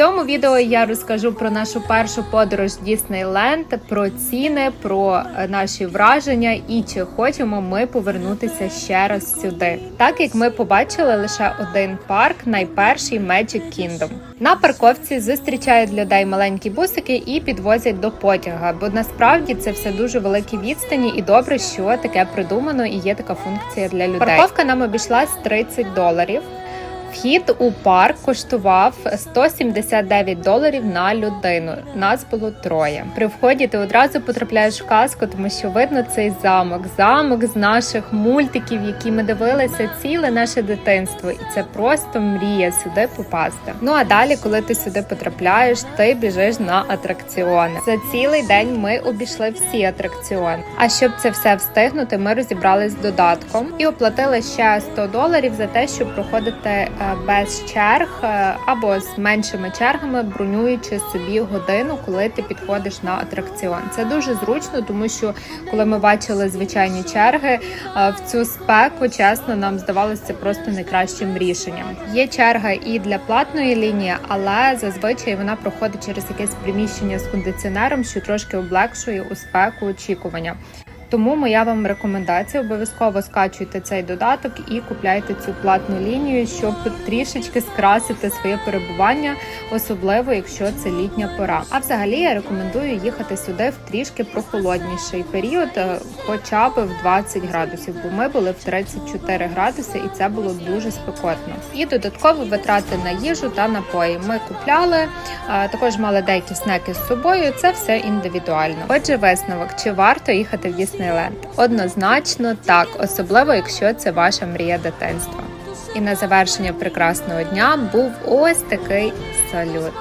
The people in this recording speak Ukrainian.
цьому відео я розкажу про нашу першу подорож в Діснейленд, про ціни, про е, наші враження і чи хочемо ми повернутися ще раз сюди. Так як ми побачили лише один парк, найперший Magic Kingdom. На парковці зустрічають людей маленькі бусики і підвозять до потяга, бо насправді це все дуже великі відстані, і добре, що таке придумано і є така функція для людей. Парковка нам обійшлась 30 доларів. Вхід у парк коштував 179 доларів на людину. Нас було троє. При вході ти одразу потрапляєш в казку, тому що видно цей замок, замок з наших мультиків, які ми дивилися ціле наше дитинство, і це просто мрія сюди попасти. Ну а далі, коли ти сюди потрапляєш, ти біжиш на атракціони. За цілий день ми обійшли всі атракціони. А щоб це все встигнути, ми розібрались з додатком і оплатили ще 100 доларів за те, щоб проходити без черг е, або з меншими чергами, бронюючи собі годину, коли ти підходиш на атракціон. Це дуже зручно, тому що коли ми бачили звичайні черги е, в цю спеку, чесно, нам здавалося просто найкращим рішенням. Є черга і для платної лінії, але зазвичай вона проходить через якесь приміщення з кондиціонером, що трошки облегшує у спеку очікування. Тому моя вам рекомендація: обов'язково скачуйте цей додаток і купляйте цю платну лінію, щоб трішечки скрасити своє перебування, особливо якщо це літня пора. А взагалі я рекомендую їхати сюди в трішки прохолодніший період, е, хоча б в 20 градусів, бо ми були в 34 градуси, і це було дуже спекотно. І додатково витрати на їжу та напої. Ми купляли також мали деякі снеки з собою. Це все індивідуально. Отже, висновок чи варто їхати в Діснейленд? Однозначно так, особливо якщо це ваша мрія дитинства. І на завершення прекрасного дня був ось такий салют.